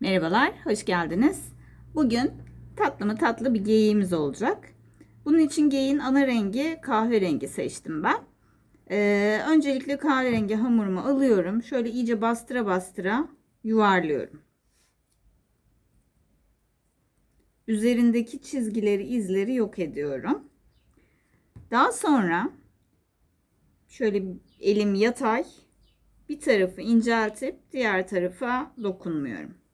Merhabalar, hoş geldiniz. Bugün tatlı mı tatlı bir geyiğimiz olacak. Bunun için geyiğin ana rengi kahverengi seçtim ben. Ee, öncelikle kahverengi hamurumu alıyorum. Şöyle iyice bastıra bastıra yuvarlıyorum. Üzerindeki çizgileri, izleri yok ediyorum. Daha sonra şöyle elim yatay bir tarafı inceltip diğer tarafa dokunmuyorum.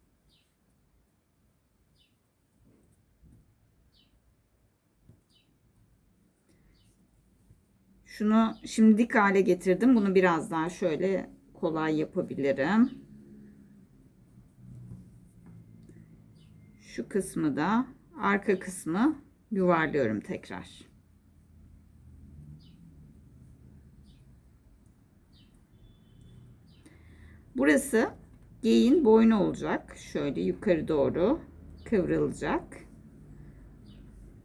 Şunu şimdi dik hale getirdim. Bunu biraz daha şöyle kolay yapabilirim. Şu kısmı da arka kısmı yuvarlıyorum tekrar. Burası geyin boynu olacak. Şöyle yukarı doğru kıvrılacak.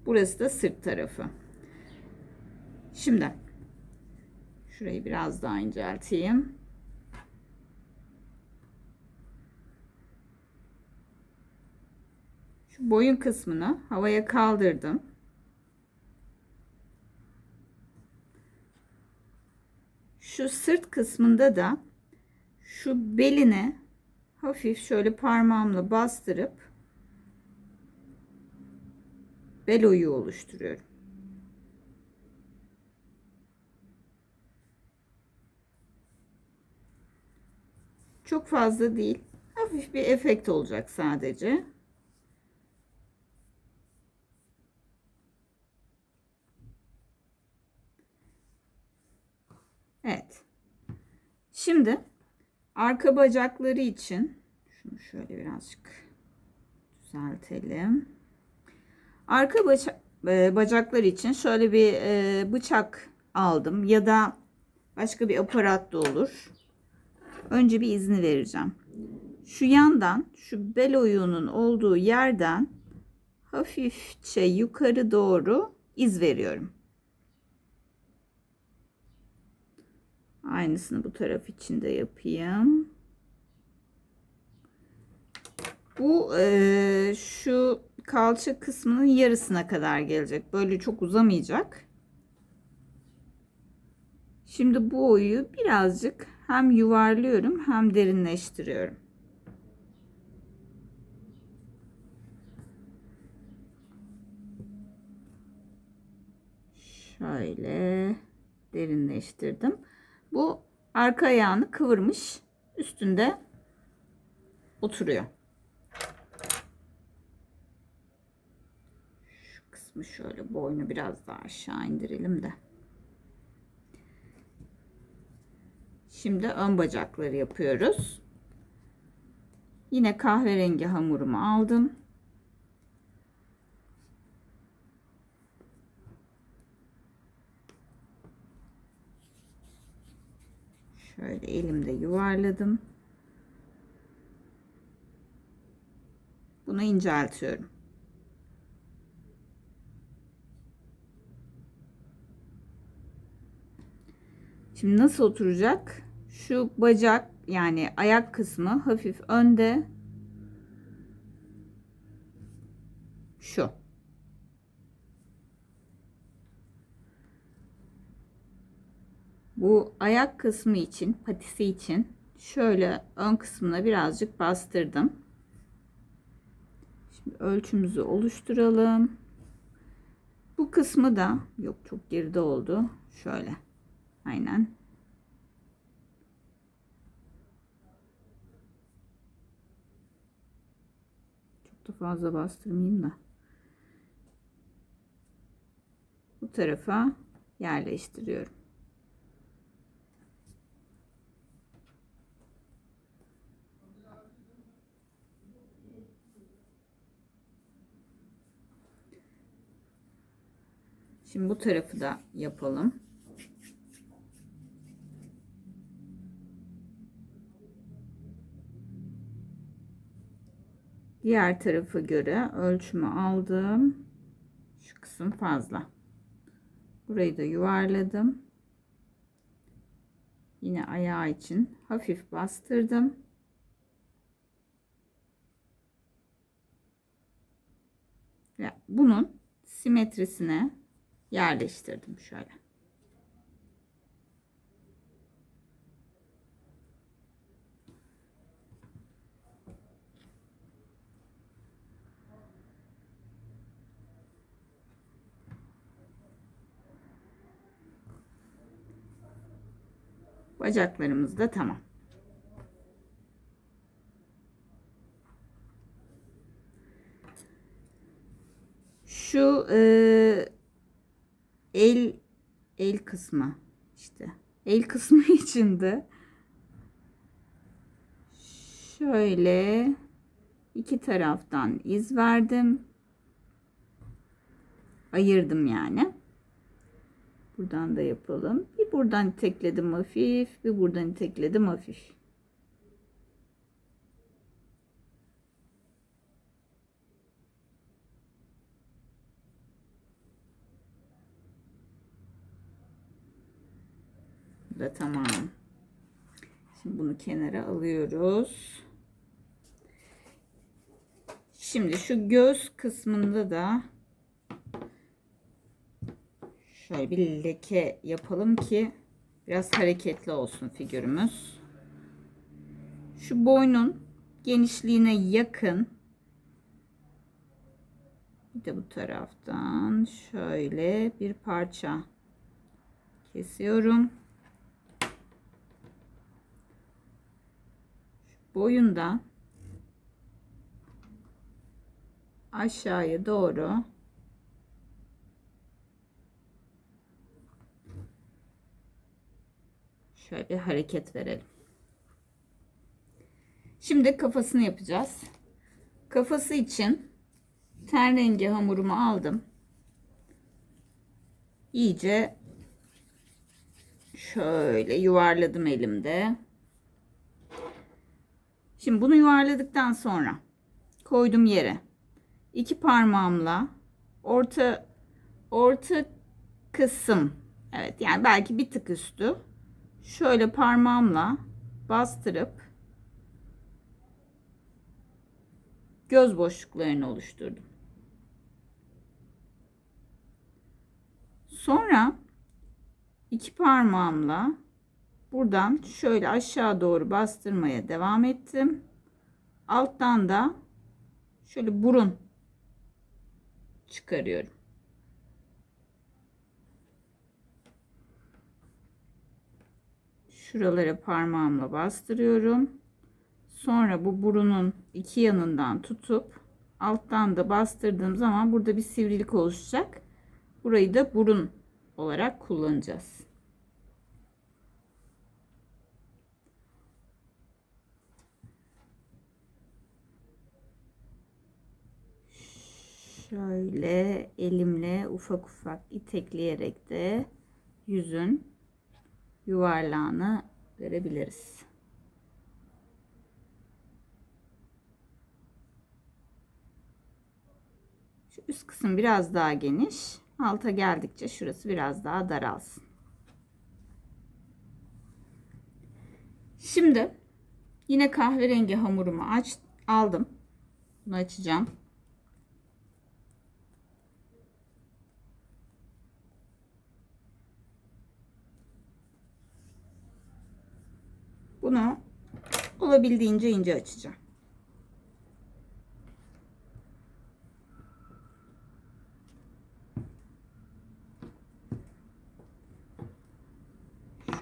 Burası da sırt tarafı. Şimdi şurayı biraz daha incelteyim. Şu boyun kısmını havaya kaldırdım. Şu sırt kısmında da şu beline hafif şöyle parmağımla bastırıp bel oyuğu oluşturuyorum. Çok fazla değil. Hafif bir efekt olacak sadece. Evet. Şimdi arka bacakları için şunu şöyle birazcık düzeltelim. Arka baca e, bacaklar için şöyle bir e, bıçak aldım ya da başka bir aparat da olur. Önce bir izni vereceğim. Şu yandan şu bel oyuğunun olduğu yerden hafifçe yukarı doğru iz veriyorum. Aynısını bu taraf için de yapayım. Bu e, şu kalça kısmının yarısına kadar gelecek. Böyle çok uzamayacak. Şimdi bu oyu birazcık hem yuvarlıyorum hem derinleştiriyorum. Şöyle derinleştirdim. Bu arka ayağını kıvırmış. Üstünde oturuyor. Şu kısmı şöyle boynu biraz daha aşağı indirelim de. Şimdi ön bacakları yapıyoruz. Yine kahverengi hamurumu aldım. Şöyle elimde yuvarladım. Bunu inceltiyorum. Şimdi nasıl oturacak? Şu bacak yani ayak kısmı hafif önde. Şu. Bu ayak kısmı için, patisi için şöyle ön kısmına birazcık bastırdım. Şimdi ölçümüzü oluşturalım. Bu kısmı da yok çok geride oldu. Şöyle. Aynen. Çok da fazla bastırmayayım da. Bu tarafa yerleştiriyorum. Şimdi bu tarafı da yapalım. Diğer tarafı göre ölçümü aldım. Şu kısım fazla. Burayı da yuvarladım. Yine ayağı için hafif bastırdım. Ve bunun simetrisine yerleştirdim şöyle. Bacaklarımız da tamam. Şu e, el el kısmı işte el kısmı içinde şöyle iki taraftan iz verdim. Ayırdım yani. Buradan da yapalım. Bir buradan itekledim hafif, bir buradan itekledim hafif. Da tamam. Şimdi bunu kenara alıyoruz. Şimdi şu göz kısmında da şöyle bir leke yapalım ki biraz hareketli olsun figürümüz. Şu boynun genişliğine yakın bir de bu taraftan şöyle bir parça kesiyorum. boyundan aşağıya doğru şöyle bir hareket verelim. Şimdi kafasını yapacağız. Kafası için ten rengi hamurumu aldım. İyice şöyle yuvarladım elimde. Şimdi bunu yuvarladıktan sonra koydum yere. İki parmağımla orta orta kısım evet yani belki bir tık üstü şöyle parmağımla bastırıp göz boşluklarını oluşturdum. Sonra iki parmağımla buradan şöyle aşağı doğru bastırmaya devam ettim. Alttan da şöyle burun çıkarıyorum. Şuralara parmağımla bastırıyorum. Sonra bu burunun iki yanından tutup alttan da bastırdığım zaman burada bir sivrilik oluşacak. Burayı da burun olarak kullanacağız. şöyle elimle ufak ufak itekleyerek de yüzün yuvarlağını verebiliriz. Şu üst kısım biraz daha geniş. Alta geldikçe şurası biraz daha daralsın. Şimdi yine kahverengi hamurumu aç aldım. Bunu açacağım. Bunu olabildiğince ince açacağım.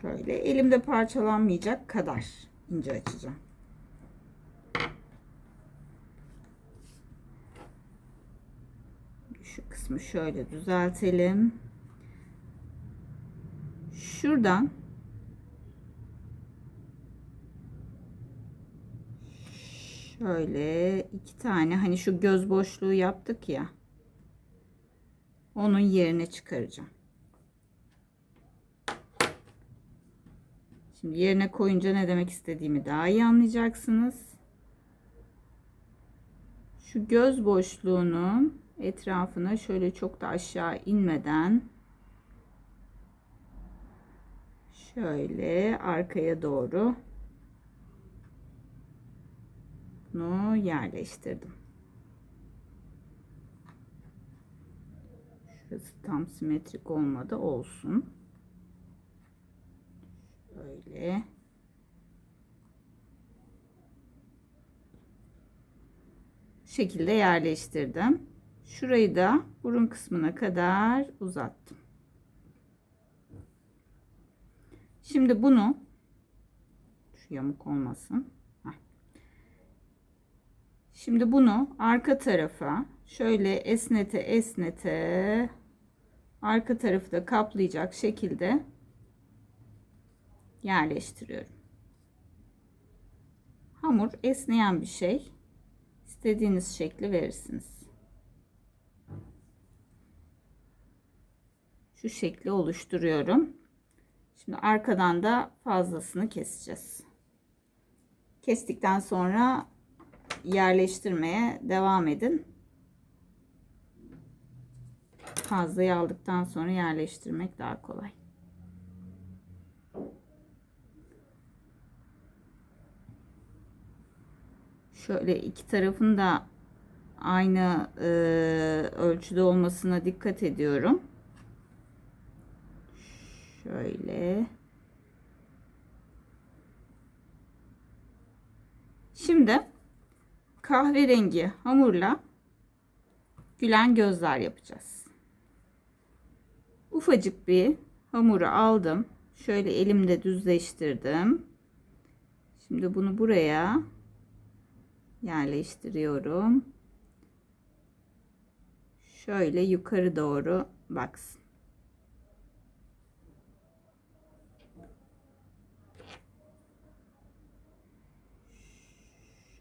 Şöyle elimde parçalanmayacak kadar ince açacağım. Şu kısmı şöyle düzeltelim. Şuradan şöyle iki tane hani şu göz boşluğu yaptık ya onun yerine çıkaracağım. Şimdi yerine koyunca ne demek istediğimi daha iyi anlayacaksınız. Şu göz boşluğunun etrafına şöyle çok da aşağı inmeden şöyle arkaya doğru bunu yerleştirdim. Şurası tam simetrik olmadı olsun. Şöyle. şekilde yerleştirdim. Şurayı da burun kısmına kadar uzattım. Şimdi bunu şu yamuk olmasın. Şimdi bunu arka tarafa şöyle esnete esnete arka tarafı da kaplayacak şekilde yerleştiriyorum. Hamur esneyen bir şey. İstediğiniz şekli verirsiniz. Şu şekli oluşturuyorum. Şimdi arkadan da fazlasını keseceğiz. Kestikten sonra yerleştirmeye devam edin. Fazlayı aldıktan sonra yerleştirmek daha kolay. Şöyle iki tarafın da aynı e, ölçüde olmasına dikkat ediyorum. Şöyle. Şimdi kahverengi hamurla gülen gözler yapacağız. Ufacık bir hamuru aldım. Şöyle elimde düzleştirdim. Şimdi bunu buraya yerleştiriyorum. Şöyle yukarı doğru baksın.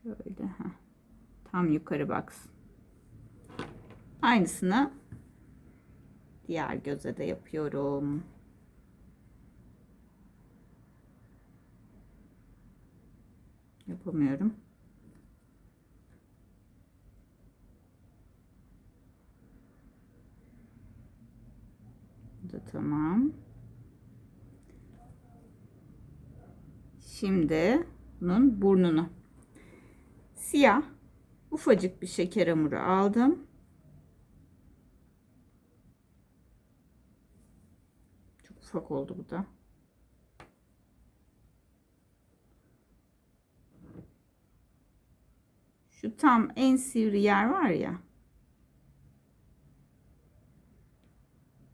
Şöyle ha. Tam yukarı baksın. Aynısını diğer göze de yapıyorum. Yapamıyorum. Bu da tamam. Şimdi bunun burnunu siyah ufacık bir şeker hamuru aldım. Çok ufak oldu bu da. Şu tam en sivri yer var ya.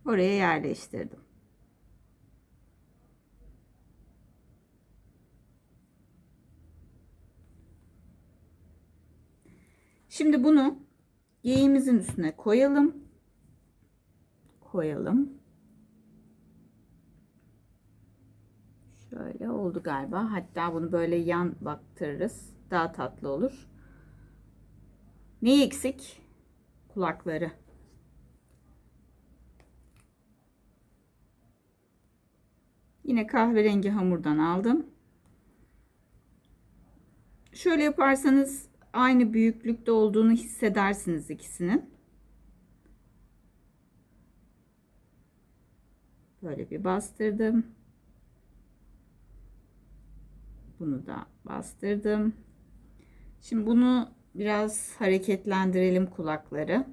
Oraya yerleştirdim. Şimdi bunu geyiğimizin üstüne koyalım. Koyalım. Şöyle oldu galiba. Hatta bunu böyle yan baktırırız. Daha tatlı olur. Ne eksik? Kulakları. Yine kahverengi hamurdan aldım. Şöyle yaparsanız aynı büyüklükte olduğunu hissedersiniz ikisinin. Böyle bir bastırdım. Bunu da bastırdım. Şimdi bunu biraz hareketlendirelim kulakları.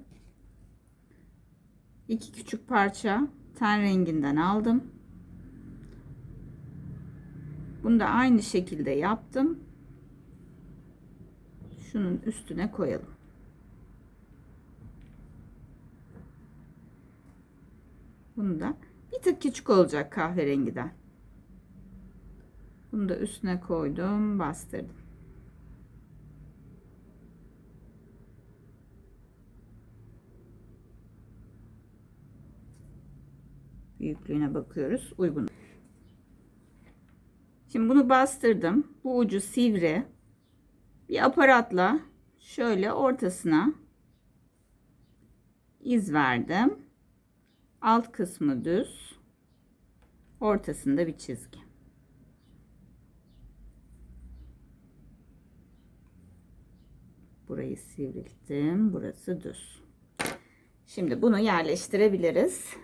İki küçük parça ten renginden aldım. Bunu da aynı şekilde yaptım. Şunun üstüne koyalım. Bunu da bir tık küçük olacak kahverengiden. Bunu da üstüne koydum, bastırdım. Büyüklüğüne bakıyoruz. Uygun. Şimdi bunu bastırdım. Bu ucu sivri. Bir aparatla şöyle ortasına iz verdim. Alt kısmı düz. Ortasında bir çizgi. Burayı sivrilttim. Burası düz. Şimdi bunu yerleştirebiliriz.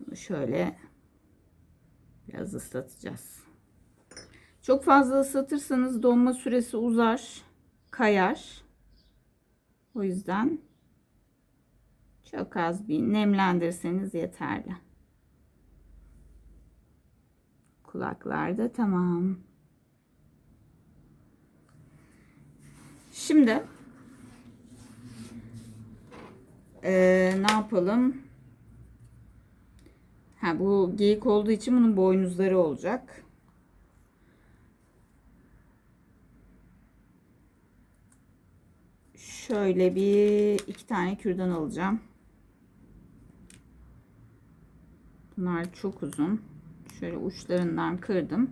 Bunu şöyle Biraz ıslatacağız. Çok fazla ıslatırsanız donma süresi uzar, kayar. O yüzden Çok az bir nemlendirseniz yeterli. Kulaklarda tamam. Şimdi eee, ne yapalım? Ha, bu geyik olduğu için bunun boynuzları olacak. Şöyle bir iki tane kürdan alacağım. Bunlar çok uzun. Şöyle uçlarından kırdım.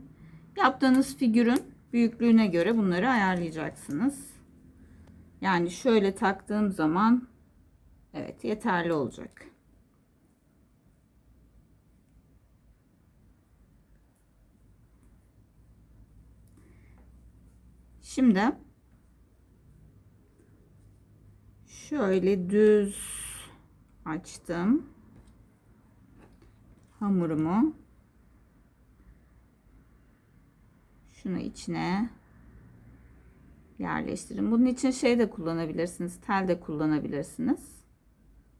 Yaptığınız figürün büyüklüğüne göre bunları ayarlayacaksınız. Yani şöyle taktığım zaman evet yeterli olacak. Şimdi şöyle düz açtım hamurumu. Şunu içine yerleştirin. Bunun için şey de kullanabilirsiniz. Tel de kullanabilirsiniz.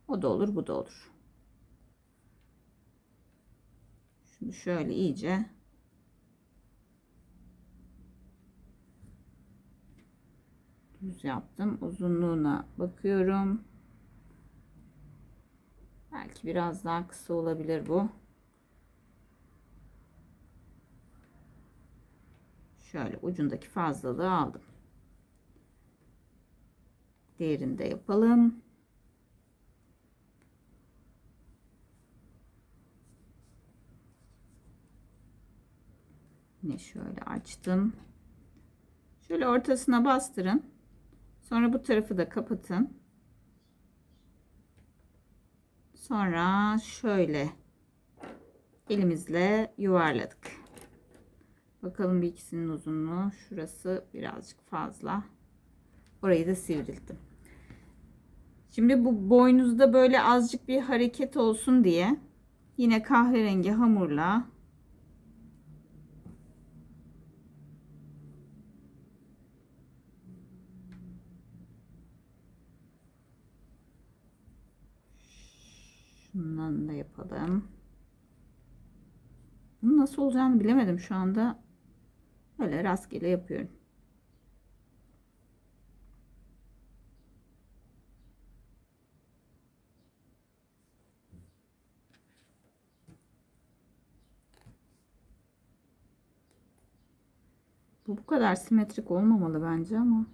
O da olur, bu da olur. Şunu şöyle iyice düz yaptım. Uzunluğuna bakıyorum. Belki biraz daha kısa olabilir bu. Şöyle ucundaki fazlalığı aldım. Diğerini de yapalım. Yine şöyle açtım. Şöyle ortasına bastırın. Sonra bu tarafı da kapatın. Sonra şöyle elimizle yuvarladık. Bakalım bir ikisinin uzunluğu. Şurası birazcık fazla. Orayı da sivrildim. Şimdi bu boynuzda böyle azıcık bir hareket olsun diye yine kahverengi hamurla Şundan da yapalım. Bunun nasıl olacağını bilemedim şu anda. Öyle rastgele yapıyorum. Bu bu kadar simetrik olmamalı bence ama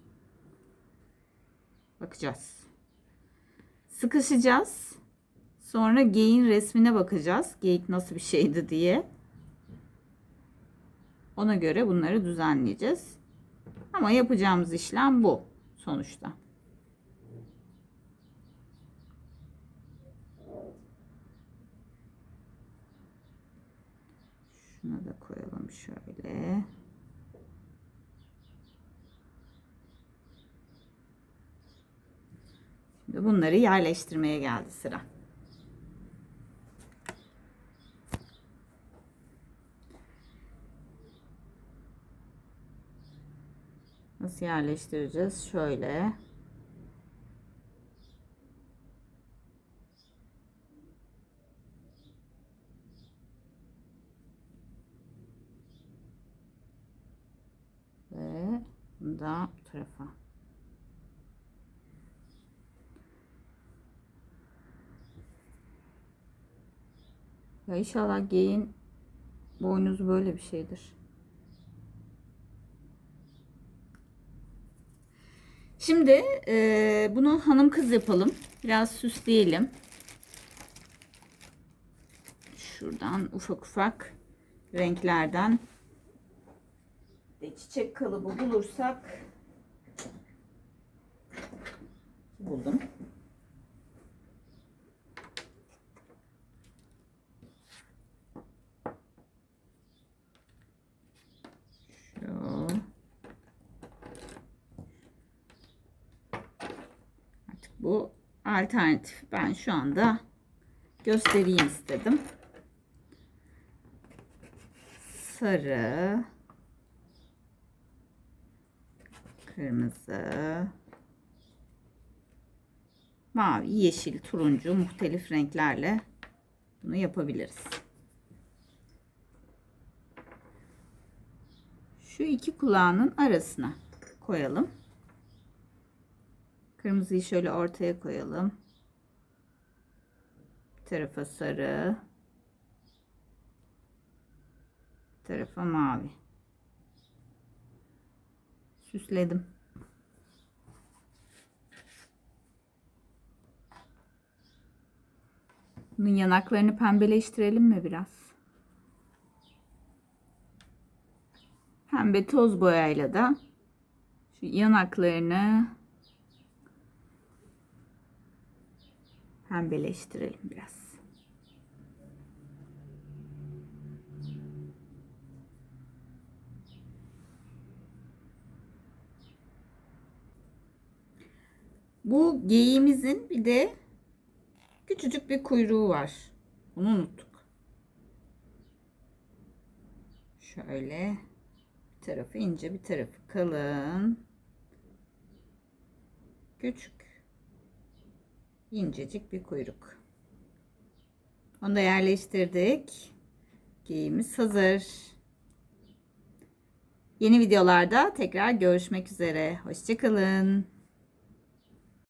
bakacağız. Sıkışacağız. Sonra geyin resmine bakacağız. Geyik nasıl bir şeydi diye. Ona göre bunları düzenleyeceğiz. Ama yapacağımız işlem bu sonuçta. Şunu da koyalım şöyle. Şimdi bunları yerleştirmeye geldi sıra. Nasıl yerleştireceğiz? Şöyle. Ve da tarafa. Ya inşallah geyin boynuzu böyle bir şeydir. Şimdi e, bunu hanım kız yapalım. Biraz süsleyelim. Şuradan ufak ufak renklerden de çiçek kalıbı bulursak buldum. Şu Artık bu alternatif. Ben şu anda göstereyim istedim. Sarı, kırmızı, mavi, yeşil, turuncu muhtelif renklerle bunu yapabiliriz. Şu iki kulağının arasına koyalım. Kırmızıyı şöyle ortaya koyalım. Bir tarafa sarı. Bir tarafa mavi. Süsledim. Bunun yanaklarını pembeleştirelim mi biraz? Pembe toz boyayla da şu yanaklarını pembeleştirelim biraz. Bu geyiğimizin bir de küçücük bir kuyruğu var. Bunu unuttuk. Şöyle bir tarafı ince bir tarafı kalın. Küçük incecik bir kuyruk. Onu da yerleştirdik. Geyiğimiz hazır. Yeni videolarda tekrar görüşmek üzere. Hoşçakalın.